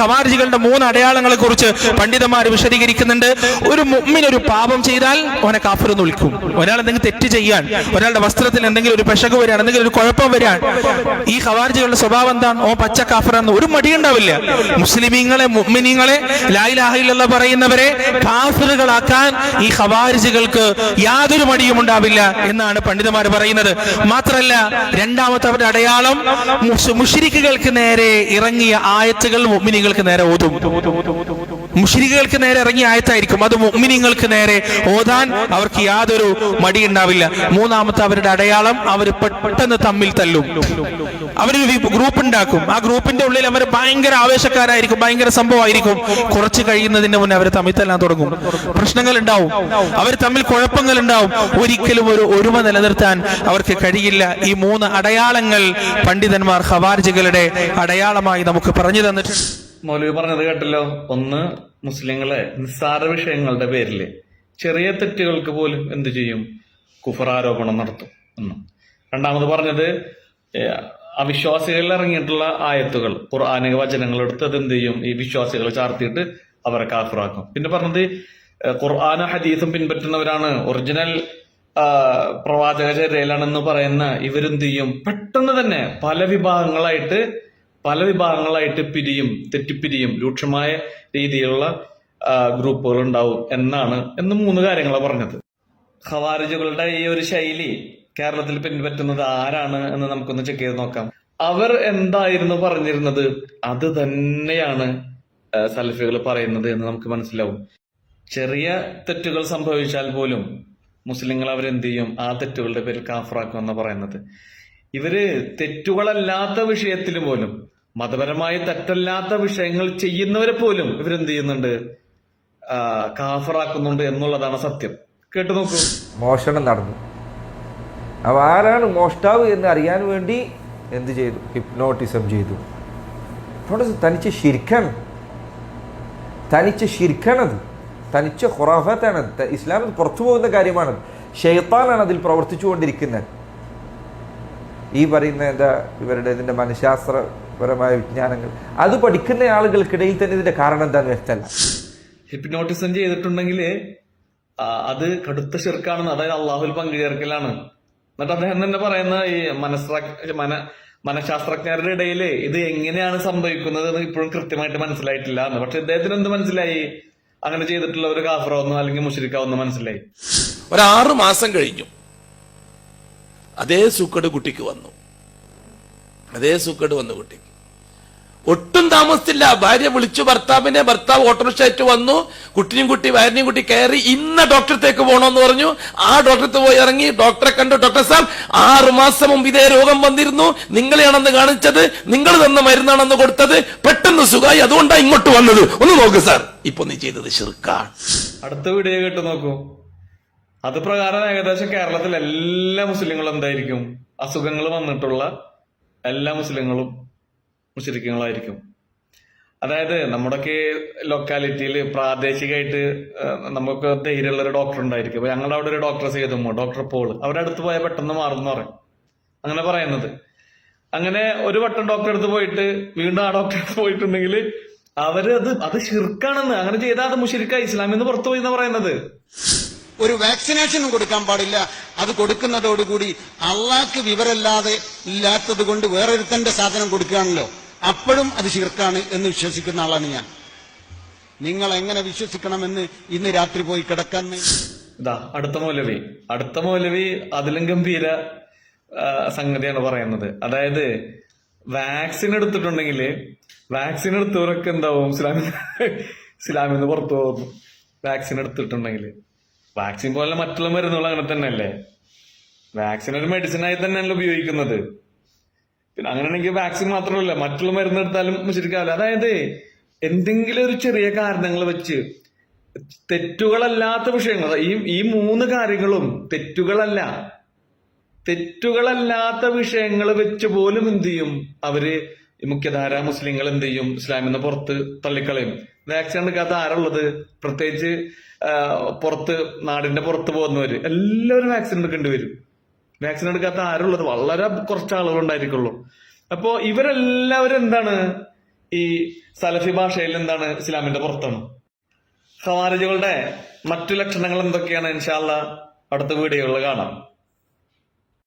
ഖവാരിജികളുടെ മൂന്ന് അടയാളങ്ങളെ കുറിച്ച് പണ്ഡിതന്മാർ വിശദീകരിക്കുന്നുണ്ട്. ഒരു മുമ്മിന് ഒരു പാപം ചെയ്താൽ ഓനെ കാഫർ എന്ന് വിളിക്കും. ഒരാൾ എന്തെങ്കിലും തെറ്റ് ചെയ്യാൻ ഒരാളുടെ വസ്ത്രത്തിൽ എന്തെങ്കിലും ഒരു പെശക് വരാൻ എന്തെങ്കിലും ഒരു കുഴപ്പം വരാൻ ഈ ഖവാരിജികളുടെ സ്വഭാവം എന്താണ്? ഓ പച്ച കാഫറാന്ന്. ഒരു മടിയുണ്ടാവില്ല. മുസ്ലിമീങ്ങളെ മുഅ്മിനീങ്ങളെ ലായിലാഹില്ല പറയുന്നവരെ കാഫറുകളാക്കാൻ ഈ ഖവാരിജികൾക്ക് യാതൊരു മടിയും ഉണ്ടാവില്ല എന്നാണ് പണ്ഡിതന്മാർ പറയുന്നത്. മാത്രല്ല രണ്ടാമത്തെ അവരുടെ അടയാളം മുഷിരിക്കുകൾക്ക് നേരെ ഇറങ്ങിയ ആയത്തുകൾ മുഅ്മിനീങ്ങൾക്ക് നേരെ ഓതും. മുഷിരികൾക്ക് നേരെ ഇറങ്ങിയ ആയത്തായിരിക്കും. അത് മുഅ്മിനീങ്ങൾക്ക് നേരെ ഓതാൻ അവർക്ക് യാതൊരു മടി ഉണ്ടാവില്ല മൂന്നാമത്തെ അവരുടെ അടയാളം അവർ പെട്ടെന്ന് തമ്മിൽ തല്ലും. അവരൊരു ഗ്രൂപ്പ് ഉണ്ടാക്കും. ആ ഗ്രൂപ്പിന്റെ ഉള്ളിൽ അവർ ഭയങ്കര ആവേശക്കാരായിരിക്കും. ഭയങ്കര സംഭവമായിരിക്കും. കുറച്ച് കഴിയുന്നതിന് മുന്നേ അവർ തമ്മിൽ തല്ലാൻ തുടങ്ങും. പ്രശ്നങ്ങൾ ഉണ്ടാവും. അവർ തമ്മിൽ കുഴപ്പങ്ങൾ ഉണ്ടാവും. ഒരിക്കലും ഒരു ഒരുമ നിലനിർത്താൻ അവർക്ക് കഴിയില്ല. ഈ മൂന്ന് അടയാളങ്ങൾ പണ്ഡിതന്മാർ ഹവാർജികളുടെ അടയാളമായി നമുക്ക് പറഞ്ഞു തന്നിട്ടുണ്ട്. മൗലവി പറഞ്ഞത് കേട്ടല്ലോ. ഒന്ന് മുസ്ലിങ്ങളെ നിസ്സാര വിഷയങ്ങളുടെ പേരിൽ ചെറിയ തെറ്റുകൾക്ക് പോലും എന്തു ചെയ്യും? കുഫറാരോപണം നടത്തും എന്ന്. രണ്ടാമത് പറഞ്ഞത് അവിശ്വാസികളിൽ ഇറങ്ങിയിട്ടുള്ള ആയത്തുകൾ ഖുർആാനിക വചനങ്ങൾ എടുത്ത് അത് എന്ത് ചെയ്യും? ഈ വിശ്വാസികളെ ചാർത്തിയിട്ട് അവരെ കാഫറാക്കും. പിന്നെ പറഞ്ഞത് ഖുർആാന ഹദീസും പിൻപറ്റുന്നവരാണ്. ഒറിജിനൽ പ്രവാചക ചര്യയിലാണെന്ന് പറയുന്ന ഇവരെന്ത് ചെയ്യും? പെട്ടെന്ന് തന്നെ പല വിഭാഗങ്ങളായിട്ട് പല വിഭാഗങ്ങളായിട്ട് പിരിയും തെറ്റിപ്പിരിയും രൂക്ഷമായ രീതിയിലുള്ള ഗ്രൂപ്പുകൾ ഉണ്ടാവും എന്നാണ് എന്ന് മൂന്ന് കാര്യങ്ങളാണ് പറഞ്ഞത്. ഖവാരിജുകളുടെ ഈ ഒരു ശൈലി കേരളത്തിൽ പിൻപറ്റുന്നത് ആരാണ് എന്ന് നമുക്കൊന്ന് ചെക്ക് ചെയ്ത് നോക്കാം. അവർ എന്തായിരുന്നു പറഞ്ഞിരുന്നത്? അത് തന്നെയാണ് സൽഫികൾ പറയുന്നത് എന്ന് നമുക്ക് മനസ്സിലാവും. ചെറിയ തെറ്റുകൾ സംഭവിച്ചാൽ പോലും മുസ്ലിങ്ങൾ അവരെന്ത് ചെയ്യും? ആ തെറ്റുകളുടെ പേരിൽ കാഫറാക്കും എന്ന് പറയുന്നത്. ഇവർ തെറ്റുകളല്ലാത്ത വിഷയത്തിൽ പോലും മതപരമായി തെറ്റല്ലാത്ത വിഷയങ്ങൾ ചെയ്യുന്നവരെ പോലും ഇവരെന്ത് ചെയ്യുന്നുണ്ട്? കാഫറാക്കുന്നുണ്ട് എന്നുള്ളതാണ് സത്യം. കേട്ടു നോക്കൂ. മോഷണം നടന്നു. അപ്പോൾ ആരാണ് മോഷ്ടാവ് എന്ന് അറിയാൻ വേണ്ടി എന്ത് ചെയ്തു? ഹിപ്നോട്ടിസം ചെയ്തു. തനിച്ച് ശിരിക്കാണ് തനിച്ച് ശിരിക്കാണത് തനിച്ച് ഖുറാഫത്താണ് ഇസ്ലാമിൽ പുറത്തു പോകുന്ന കാര്യമാണത്. ഷെയ്ത്താനാണ് അതിൽ പ്രവർത്തിച്ചുകൊണ്ടിരിക്കുന്നത്. ഈ പറയുന്ന എന്താ ഇവരുടെ ഇതിന്റെ മനഃശാസ്ത്രപരമായ വിജ്ഞാനങ്ങൾ. അത് പഠിക്കുന്ന ആളുകൾക്കിടയിൽ തന്നെ ഇതിന്റെ കാരണം എന്താണെന്ന് വ്യക്തമല്ല ഹിപ്നോട്ടിസം ചെയ്തിട്ടുണ്ടെങ്കിൽ അത് കടുത്ത ശിർക്കാണെന്ന് അതായത് അള്ളാഹുൽ പങ്കുചേർക്കലാണ്. എന്നിട്ട് അദ്ദേഹം തന്നെ പറയുന്ന ഈ മനസ്ത്ര മന മനഃശാസ്ത്രജ്ഞരുടെ ഇടയിൽ ഇത് എങ്ങനെയാണ് സംഭവിക്കുന്നത് എന്ന് ഇപ്പോഴും കൃത്യമായിട്ട് മനസ്സിലായിട്ടില്ല എന്ന്. പക്ഷെ ഇദ്ദേഹത്തിന് എന്ത് മനസ്സിലായി? അങ്ങനെ ചെയ്തിട്ടുള്ള ഒരു കാഫറോന്നോ അല്ലെങ്കിൽ മുഷരിക്കാവെന്നോ മനസ്സിലായി. ഒരാറ് മാസം കഴിഞ്ഞു. അതേ സൂക്കട് കുട്ടിക്ക് വന്നു. അതേ സൂക്കട് വന്നു കുട്ടിക്ക്. ഒട്ടും താമസിച്ചില്ല. ഭാര്യ വിളിച്ചു ഭർത്താവിനെ ഭർത്താവ് ഓട്ടോറിക്ഷ ആയിട്ട് വന്നു. കുട്ടിയും കുട്ടി ഭാര്യയും കുട്ടി കയറി ഇന്ന ഡോക്ടറത്തേക്ക് പോകണമെന്ന് പറഞ്ഞു. ആ ഡോക്ടറത്ത് പോയി ഇറങ്ങി ഡോക്ടറെ കണ്ടു. ഡോക്ടർ സാർ ആറ് മാസം മുമ്പ് ഇതേ രോഗം വന്നിരുന്നു. നിങ്ങളെയാണെന്ന് കാണിച്ചത്. നിങ്ങൾ തന്ന മരുന്നാണെന്ന് കൊടുത്തത്. പെട്ടെന്ന് സുഖമായി. അതുകൊണ്ടാണ് ഇങ്ങോട്ട് വന്നത്. ഒന്ന് നോക്ക് സാർ. ഇപ്പൊ നീ ചെയ്തത് ശിർക്കാണ്. അടുത്ത വീഡിയോ കേട്ട് നോക്കൂ. അത് പ്രകാരം ഏകദേശം കേരളത്തിൽ എല്ലാ മുസ്ലിങ്ങളും എന്തായിരിക്കും? അസുഖങ്ങൾ വന്നിട്ടുള്ള എല്ലാ മുസ്ലിങ്ങളും മുസ്ലിങ്ങളായിരിക്കും. അതായത് നമ്മുടെയൊക്കെ ലൊക്കാലിറ്റിയിൽ പ്രാദേശികമായിട്ട് നമുക്ക് ധൈര്യമുള്ള ഒരു ഡോക്ടർ ഉണ്ടായിരിക്കും. അപ്പൊ ഞങ്ങളുടെ അവിടെ ഒരു ഡോക്ടർ സേതുമോ ഡോക്ടർ പോൾ അവരുടെ അടുത്ത് പോയാൽ പെട്ടെന്ന് മാറും എന്ന് പറയും. അങ്ങനെ പറയുന്നത്. അങ്ങനെ ഒരു വട്ടം ഡോക്ടറെ അടുത്ത് പോയിട്ട് വീണ്ടും ആ ഡോക്ടറെ അടുത്ത് പോയിട്ടുണ്ടെങ്കിൽ അവരത് അത് ഷിർക്കാണെന്ന് അങ്ങനെ ചെയ്താൽ അത് മുഷിരിക്ക. ഇസ്ലാമിൽ പുറത്തു പോയി എന്ന് പറയുന്നത്? ഒരു വാക്സിനേഷനും കൊടുക്കാൻ പാടില്ല. അത് കൊടുക്കുന്നതോടുകൂടി അള്ളാഹ്ക്ക് വിവരമില്ലാതെ ഇല്ലാത്തത് കൊണ്ട് വേറൊരുത്തന്റെ സാധനം കൊടുക്കുകയാണല്ലോ. അപ്പോഴും അത് ശിർക്കാണ് എന്ന് വിശ്വസിക്കുന്ന ആളാണ് ഞാൻ. നിങ്ങൾ എങ്ങനെ വിശ്വസിക്കണമെന്ന് ഇന്ന് രാത്രി പോയി കിടക്കാൻ അടുത്ത മൗലവി. അടുത്ത മൗലവി അതിലും ഗംഭീര സംഗതിയാണ് പറയുന്നത്. അതായത് വാക്സിൻ എടുത്തിട്ടുണ്ടെങ്കിൽ വാക്സിൻ എടുത്തവരൊക്കെ എന്താവും? ഇസ്ലാമിന്ന് ഇസ്ലാമിൽ നിന്ന് പുറത്തു പോകുന്നു വാക്സിൻ എടുത്തിട്ടുണ്ടെങ്കിൽ വാക്സിൻ പോലെ മറ്റുള്ള മരുന്നുകൾ അങ്ങനെ തന്നെയല്ലേ? വാക്സിൻ ഒരു മെഡിസിനായി തന്നെയല്ലോ ഉപയോഗിക്കുന്നത്. പിന്നെ അങ്ങനെയാണെങ്കിൽ വാക്സിൻ മാത്രമല്ല മറ്റുള്ള മരുന്ന് എടുത്താലും ശരിക്കാവില്ല അതായത് എന്തെങ്കിലും ഒരു ചെറിയ കാരണങ്ങൾ വെച്ച് തെറ്റുകളല്ലാത്ത വിഷയങ്ങൾ ഈ ഈ മൂന്ന് കാര്യങ്ങളും തെറ്റുകളല്ല. തെറ്റുകളല്ലാത്ത വിഷയങ്ങൾ വെച്ച് പോലും എന്ത് ചെയ്യും? അവർ മുഖ്യധാര മുസ്ലിങ്ങൾ എന്ത് ചെയ്യും? ഇസ്ലാമിൽ നിന്ന് പുറത്ത് തള്ളിക്കളയും. വാക്സിൻ എടുക്കാത്ത ആരുള്ളത്? പ്രത്യേകിച്ച് പുറത്ത് നാടിന്റെ പുറത്ത് പോകുന്നവര്. എല്ലാവരും വാക്സിൻ എടുക്കേണ്ടി വരും. വാക്സിൻ എടുക്കാത്ത ആരുള്ളത്? വളരെ കുറച്ച് ആളുകൾ ഉണ്ടായിരിക്കുള്ളൂ. അപ്പോ ഇവരെല്ലാവരും എന്താണ്? ഈ സലഫി ഭാഷയിൽ എന്താണ്? ഇസ്ലാമിന്റെ പുറത്താണ്. ഖവാരിജുകളുടെ മറ്റു ലക്ഷണങ്ങൾ എന്തൊക്കെയാണ്? ഇൻഷാല്ല അടുത്ത വീഡിയോകളിൽ കാണാം.